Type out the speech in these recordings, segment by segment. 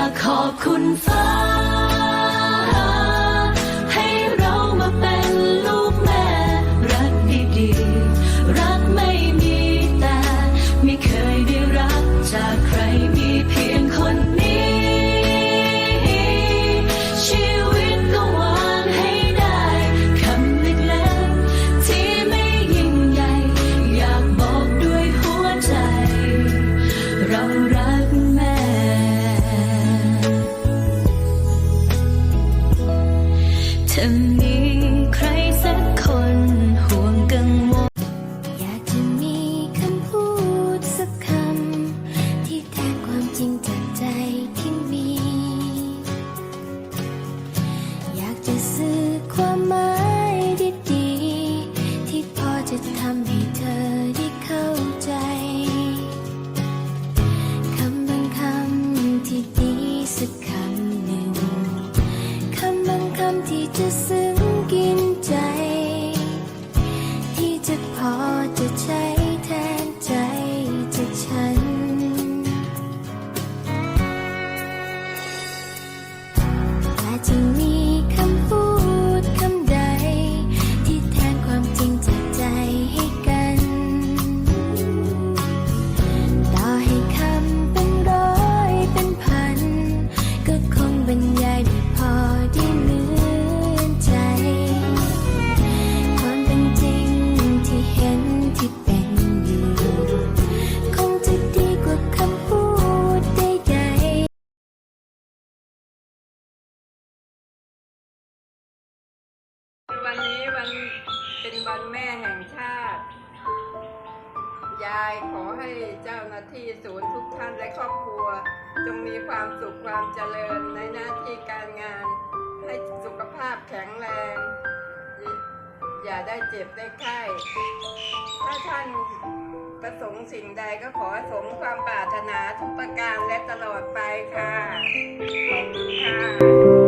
ากขอบคุณฟ้า ให้เรามาเป็นลูกแม่ รักดีๆ รักไม่ สื่อความหมายดีๆที่พอจะทำให้เธอได้เข้าใจคำบางคำที่ดีสักคำหนึ่งคำบางคำที่จะซึ้งกินใจ ที่จะพอจะใช้แทนใจจากฉันอาจจะมี ห่งชาติ ยายขอให้เจ้าหน้าที่ศูนย์ทุกท่านและครอบครัว จงมีความสุขความเจริญในหน้าที่การงาน ให้สุขภาพแข็งแรง อย่าได้เจ็บได้ไข้ถ้าท่านประสงค์สิ่งใดก็ขอสมความปรารถนาทุกประการและตลอดไปค่ะ ขอบคุณค่ะ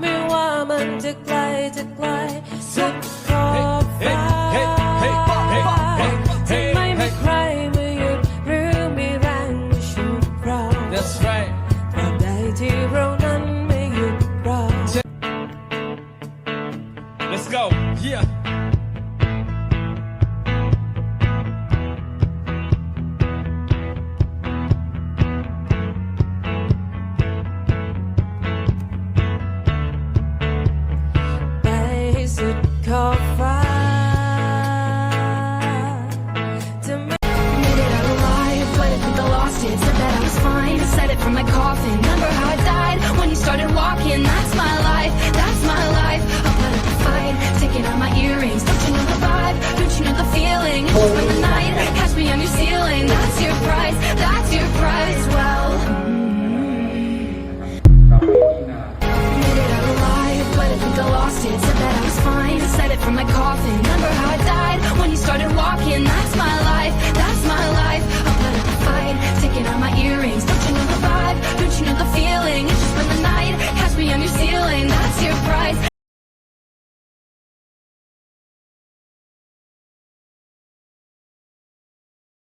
ไม่ว่ามันจะไกลจะไกลสุดขอบฟ้าจะไม่มีใครมาหยุดหรือมีแรงมาฉุดเรา That's right. ตราบใดที่เรานั้นไม่หยุดรอ Let's go. Yeah. "